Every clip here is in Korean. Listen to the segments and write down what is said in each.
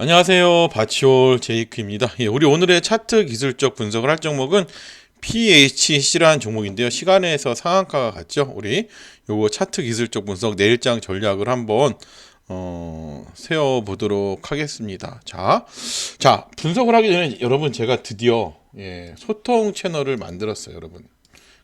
안녕하세요. 바치올 제이크입니다. 예, 우리 오늘의 차트 기술적 분석을 할 종목은 PHC라는 종목인데요. 시간에서 상한가가 같죠. 우리 요거 차트 기술적 분석 내일장 전략을 한번 어, 세워보도록 하겠습니다. 자, 자 분석을 하기 전에 여러분 제가 드디어 예, 소통 채널을 만들었어요, 여러분.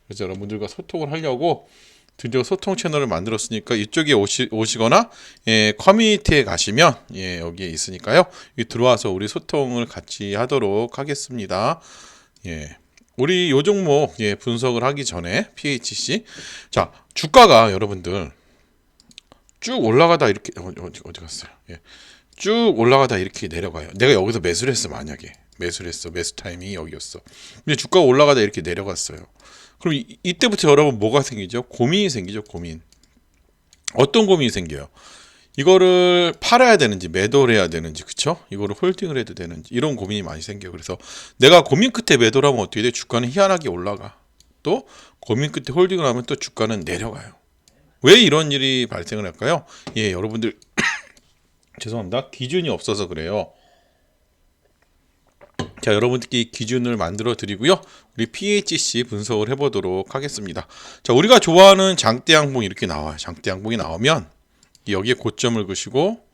그래서 여러분들과 소통을 하려고 드디어 소통 채널을 만들었으니까 이쪽에 오시, 오시거나 예, 커뮤니티에 가시면 예, 여기에 있으니까요. 여기 들어와서 우리 소통을 같이 하도록 하겠습니다. 예. 우리 요 종목 예, 분석을 하기 전에 PHC 자 주가가 여러분들 쭉 올라가다 이렇게 어, 어디 어디 갔어요? 예. 쭉 올라가다 이렇게 내려가요. 내가 여기서 매수를 했어 만약에 매수를 했어 매수 타이밍이 여기였어. 근데 주가가 올라가다 이렇게 내려갔어요. 그럼 이, 이때부터 여러분 뭐가 생기죠? 고민이 생기죠 고민. 어떤 고민이 생겨요? 이거를 팔아야 되는지 매도를 해야 되는지 그쵸? 이거를 홀딩을 해도 되는지 이런 고민이 많이 생겨요. 그래서 내가 고민 끝에 매도를 하면 어떻게 돼? 주가는 희한하게 올라가. 또 고민 끝에 홀딩을 하면 또 주가는 내려가요. 왜 이런 일이 발생을 할까요? 예, 여러분들 죄송합니다. 기준이 없어서 그래요. 자, 여러분들께 이 기준을 만들어 드리고요. 우리 PHC 분석을 해보도록 하겠습니다. 자, 우리가 좋아하는 장대 양봉 이렇게 나와요. 장대 양봉이 나오면 여기에 고점을 그시고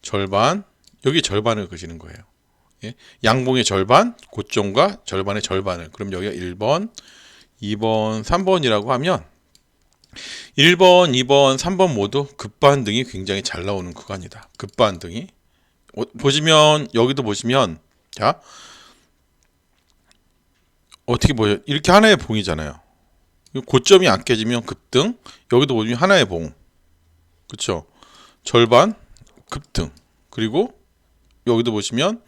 절반, 여기 절반을 그시는 거예요. 예? 양봉의 절반, 고점과 절반의 절반을. 그럼 여기가 1번, 2번, 3번이라고 하면 1번, 2번, 3번 모두 급반등이 굉장히 잘 나오는 구간이다. 급반등이. 어, 보시면 여기도 보시면 자 어떻게 보여? 이렇게 하나의 봉이잖아요. 고점이 안 깨지면 급등. 여기도 보시면 하나의 봉. 그렇죠? 절반 급등. 그리고 여기도 보시면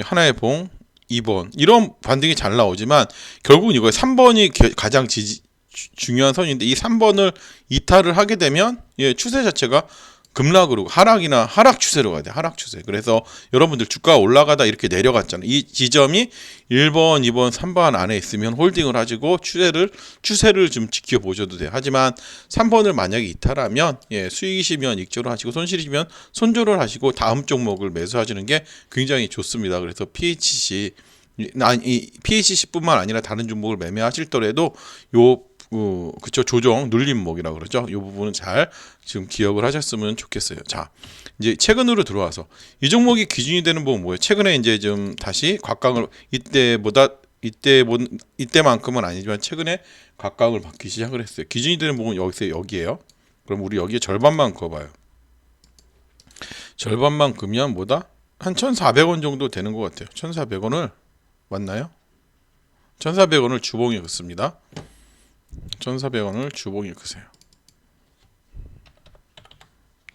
하나의 봉 2번. 이런 반등이 잘 나오지만 결국은 이거예요. 3번이 가장 지지, 주- 중요한 선인데 이 3번을 이탈을 하게 되면 예, 추세 자체가 급락으로 하락이나 하락 추세로 가야 돼. 하락 추세. 그래서 여러분들 주가가 올라가다 이렇게 내려갔잖아요. 이 지점이 1번, 2번, 3번 안에 있으면 홀딩을 하시고 추세를 추세를 좀 지켜 보셔도 돼요. 하지만 3번을 만약에 이탈하면 예, 수익이시면 익절을 하시고 손실이시면 손절을 하시고 다음 종목을 매수하시는 게 굉장히 좋습니다. 그래서 PHC 아니 이 PHC뿐만 아니라 다른 종목을 매매하실 더라도 요 어, 그쵸 조정 눌림목이라고 그러죠. 이 부분은 잘 지금 기억을 하셨으면 좋겠어요. 자, 이제 최근으로 들어와서 이 종목이 기준이 되는 부분 뭐예요? 최근에 이제 좀 다시 곽강을 이때보다 이때 본 이때만큼은 아니지만 최근에 각각을 받기 시작을 했어요. 기준이 되는 부분 여기서 여기에요. 그럼 우리 여기에 절반만 그어봐요. 절반만 그면 뭐다? 한 1,400원 정도 되는 것 같아요. 1,400원을 맞나요? 1,400원을 주봉에 긋습니다. 1,400원을 주봉에 그세요.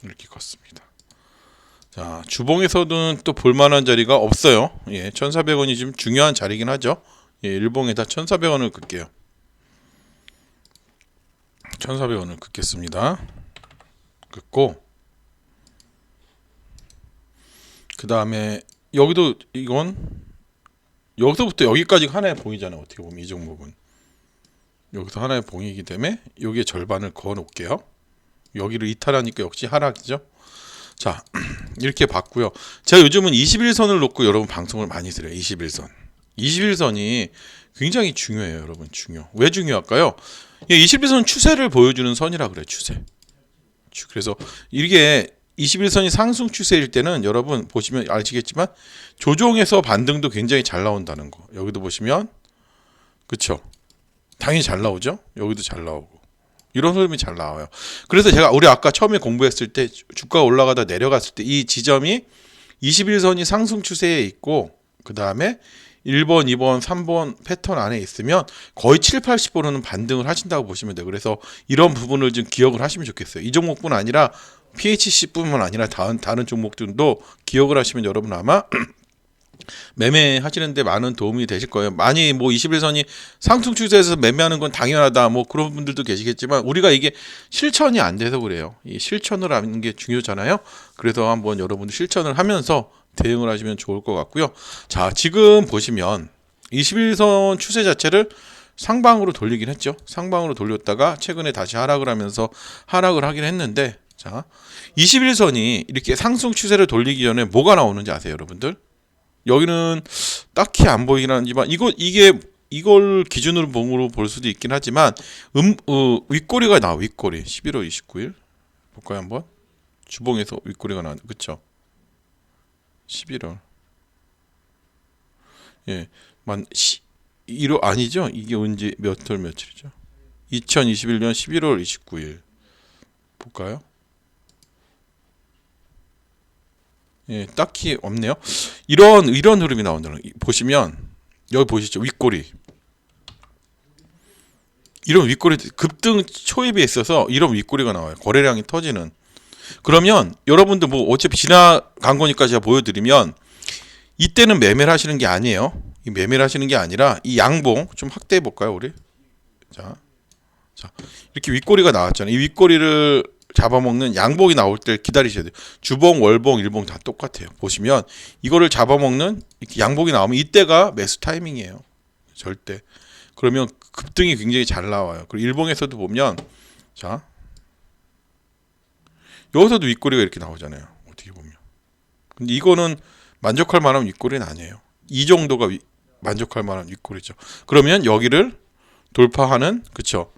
이렇게 걷습니다. 자, 주봉에서는 또 볼만한 자리가 없어요. 예, 1,400원이 좀 중요한 자리긴 하죠. 예, 일봉에다 1,400원을 긋게요. 1,400원을 긋겠습니다. 긋고 그 다음에 여기도 이건 여기서부터 여기까지 하나의 봉이잖아요. 어떻게 보면 이 종목은 여기서 하나의 봉이기 때문에 여기에 절반을 그어 놓을게요. 여기를 이탈하니까 역시 하락이죠. 자 이렇게 봤고요. 제가 요즘은 21선을 놓고 여러분 방송을 많이 드려요. 21선. 21선이 굉장히 중요해요, 여러분. 중요. 왜 중요할까요? 예, 21선 추세를 보여주는 선이라 그래요. 추세. 추- 그래서 이게 21선이 상승 추세일 때는 여러분 보시면 아시겠지만 조종에서 반등도 굉장히 잘 나온다는 거. 여기도 보시면 그쵸? 당연히 잘 나오죠. 여기도 잘 나오고 이런 흐름이 잘 나와요. 그래서 제가 우리 아까 처음에 공부했을 때 주- 주가가 올라가다 내려갔을 때 이 지점이 21선이 상승 추세에 있고 그 다음에 1번, 2번, 3번 패턴 안에 있으면 거의 7, 80%는 반등을 하신다고 보시면 돼요. 그래서 이런 부분을 좀 기억을 하시면 좋겠어요. 이 종목뿐 아니라 PHC뿐만 아니라 다른 다른 종목들도 기억을 하시면 여러분 아마 매매하시는데 많은 도움이 되실 거예요. 많이 뭐 21선이 상승 추세에서 매매하는 건 당연하다. 뭐 그런 분들도 계시겠지만 우리가 이게 실천이 안 돼서 그래요. 이 실천을 하는 게 중요하잖아요. 그래서 한번 여러분들 실천을 하면서 대응을 하시면 좋을 것 같고요. 자, 지금 보시면 21선 추세 자체를 상방으로 돌리긴 했죠. 상방으로 돌렸다가 최근에 다시 하락을 하면서 하락을 하긴 했는데 자, 21선이 이렇게 상승 추세를 돌리기 전에 뭐가 나오는지 아세요, 여러분들? 여기는 딱히 안 보이긴 하지만 이거 이게 이걸 기준으로 봉으로 볼 수도 있긴 하지만 음 어, 윗꼬리가 나와 윗꼬리. 11월 29일? 볼까요 한번? 주봉에서 윗꼬리가 나왔네 그쵸? 11월. 예만 1호 아니죠? 이게 언제 몇월 며칠이죠? 2021년 11월 29일. 볼까요 예 딱히 없네요. 이런 이런 흐름이 나온다는 거. 보시면 여기 보시죠. 윗꼬리. 이런 윗꼬리 급등 초입에 있어서 이런 윗꼬리가 나와요. 거래량이 터지는. 그러면 여러분들 뭐 어차피 지나간 거니까 제가 보여드리면 이때는 매매를 하시는 게 아니에요. 이 매매를 하시는 게 아니라 이 양봉 좀 확대해 볼까요 우리? 자, 자 이렇게 윗꼬리가 나왔잖아요. 이 윗꼬리를 잡아먹는 양봉이 나올 때 기다리셔야 돼요 주봉 월봉 일봉 다 똑같아요 보시면 이거를 잡아먹는 양봉이 나오면 이때가 매수 타이밍이에요. 절대. 그러면 급등이 굉장히 잘 나와요. 그리고 일봉에서도 보면 자 여기서도 윗꼬리가 이렇게 나오잖아요. 어떻게 보면. 근데 이거는 만족할 만한 윗꼬리는 아니에요. 이 정도가 위- 만족할 만한 윗꼬리죠. 그러면 여기를 돌파하는 그쵸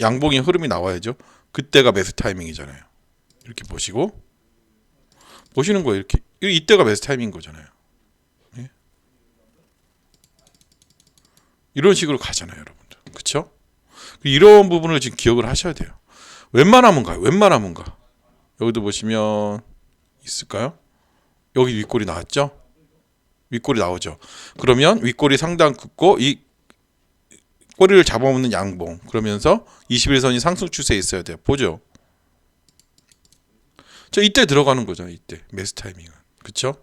양봉의 흐름이 나와야죠. 그때가 매수 타이밍이잖아요. 이렇게 보시고 보시는 거예요. 이렇게 이때가 매수 타이밍인 거잖아요. 이런 식으로 가잖아요, 여러분들. 그렇죠? 이런 부분을 지금 기억을 하셔야 돼요. 웬만하면 가요. 웬만하면 가. 여기도 보시면 있을까요? 여기 윗골이 나왔죠? 윗골이 나오죠. 그러면 윗골이 상당 긋고 이 꼬리를 잡아먹는 양봉. 그러면서 21선이 상승 추세에 있어야 돼요. 보죠. 저 이때 들어가는 거죠. 이때 매수 타이밍은. 그렇죠?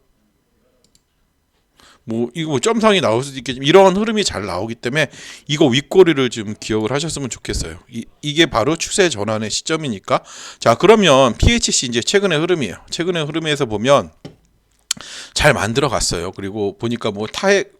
뭐 이거 뭐 점상이 나올 수도 있겠지만 이런 흐름이 잘 나오기 때문에 이거 윗꼬리를 좀 기억을 하셨으면 좋겠어요. 이, 이게 바로 추세 전환의 시점이니까. 자 그러면 PHC 이제 최근의 흐름이에요. 최근의 흐름에서 보면 잘 만들어 갔어요. 그리고 보니까 뭐 타액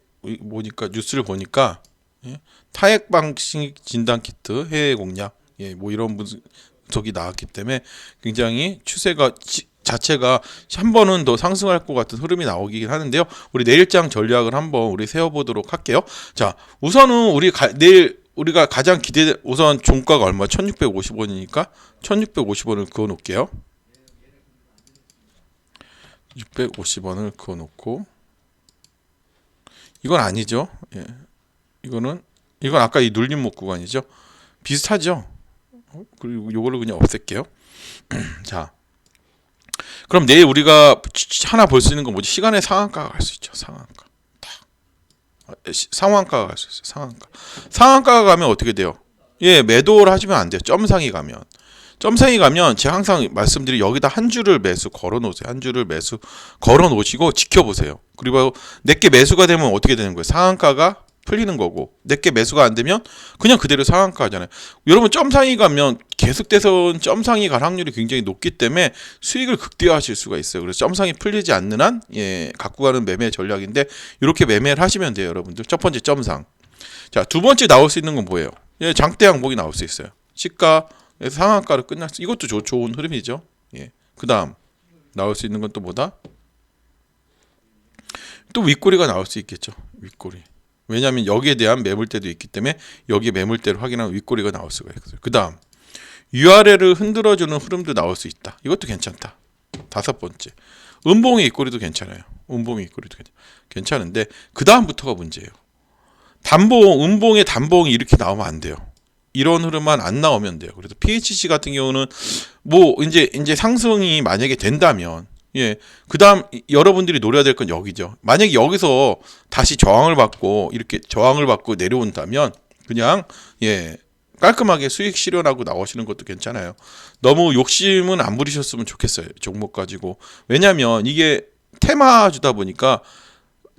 보니까 뉴스를 보니까 예? 타액 방식 진단 키트 해외 공략 예, 뭐 이런 분석이 나왔기 때문에 굉장히 추세가 지- 자체가 한 번은 더 상승할 것 같은 흐름이 나오긴 하는데요. 우리 내일장 전략을 한번 우리 세워보도록 할게요. 자, 우선은 우리 가, 내일 우리가 가장 기대 우선 종가가 얼마? 1,650원이니까 1,650원을 그어 놓을게요. 650원을 그어 놓고 이건 아니죠. 예. 이거는 이건 아까 이 눌림목 구간이죠. 비슷하죠. 어, 그리고 요거를 그냥 없앨게요. 자. 그럼 내일 우리가 하나 볼 수 있는 건 뭐지? 시간의 상한가가 갈 수 있죠. 상한가. 딱. 아, 시- 상한가가 갈 수 있어요. 상한가. 상한가가 가면 어떻게 돼요? 예, 매도를 하시면 안 돼요. 점상이 가면. 점상이 가면 제가 항상 말씀드린 여기다 한 줄을 매수 걸어 놓으세요. 한 줄을 매수 걸어 놓으시고 지켜보세요. 그리고 내게 매수가 되면 어떻게 되는 거예요? 상한가가 풀리는 거고 내게 매수가 안 되면 그냥 그대로 상한가 하잖아요. 여러분 점상이 가면 계속돼서 점상이 갈 확률이 굉장히 높기 때문에 수익을 극대화하실 수가 있어요. 그래서 점 상이 풀리지 않는 한 예, 갖고 가는 매매 전략인데 이렇게 매매를 하시면 돼요, 여러분들. 첫 번째 점상. 자, 두 번째 나올 수 있는 건 뭐예요? 예, 장대 항복이 나올 수 있어요. 시가에서 상한가로 끝날 수. 이것도 조, 좋은 흐름이죠. 예. 그다음 나올 수 있는 건 또 뭐다? 또 윗꼬리가 나올 수 있겠죠. 윗꼬리. 왜냐하면 여기에 대한 매물대도 있기 때문에 여기 매물대를 확인하면 윗꼬리가 나올 수가 있어요. 그 다음 위아래를 흔들어주는 흐름도 나올 수 있다. 이것도 괜찮다. 다섯 번째 음봉의 윗꼬리도 괜찮아요. 음봉의 윗꼬리도 괜찮, 괜찮은데 그 다음부터가 문제예요. 단봉, 음봉의 단봉이 이렇게 나오면 안 돼요. 이런 흐름만 안 나오면 돼요. 그래서 PHC 같은 경우는 뭐 이제 이제 상승이 만약에 된다면 예. 그다음 이- 여러분들이 노려야 될 건 여기죠. 만약에 여기서 다시 저항을 받고 이렇게 저항을 받고 내려온다면 그냥 예. 깔끔하게 수익 실현하고 나오시는 것도 괜찮아요. 너무 욕심은 안 부리셨으면 좋겠어요. 종목 가지고. 왜냐면 이게 테마주다 보니까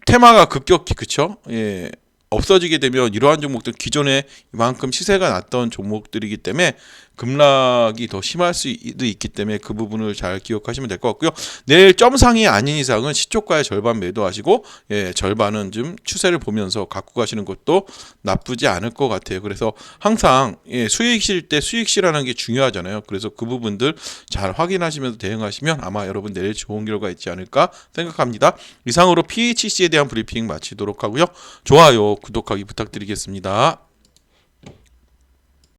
테마가 급격히 그쵸? 예. 없어지게 되면 이러한 종목들 기존에 이만큼 시세가 났던 종목들이기 때문에 급락이 더 심할 수도 있기 때문에 그 부분을 잘 기억하시면 될 것 같고요. 내일 점상이 아닌 이상은 시초가의 절반 매도하시고 예, 절반은 좀 추세를 보면서 갖고 가시는 것도 나쁘지 않을 것 같아요. 그래서 항상 예, 수익 실 때 수익 실하는 게 중요하잖아요. 그래서 그 부분들 잘 확인하시면서 대응하시면 아마 여러분 내일 좋은 결과 있지 않을까 생각합니다. 이상으로 PHC에 대한 브리핑 마치도록 하고요. 좋아요, 구독하기 부탁드리겠습니다.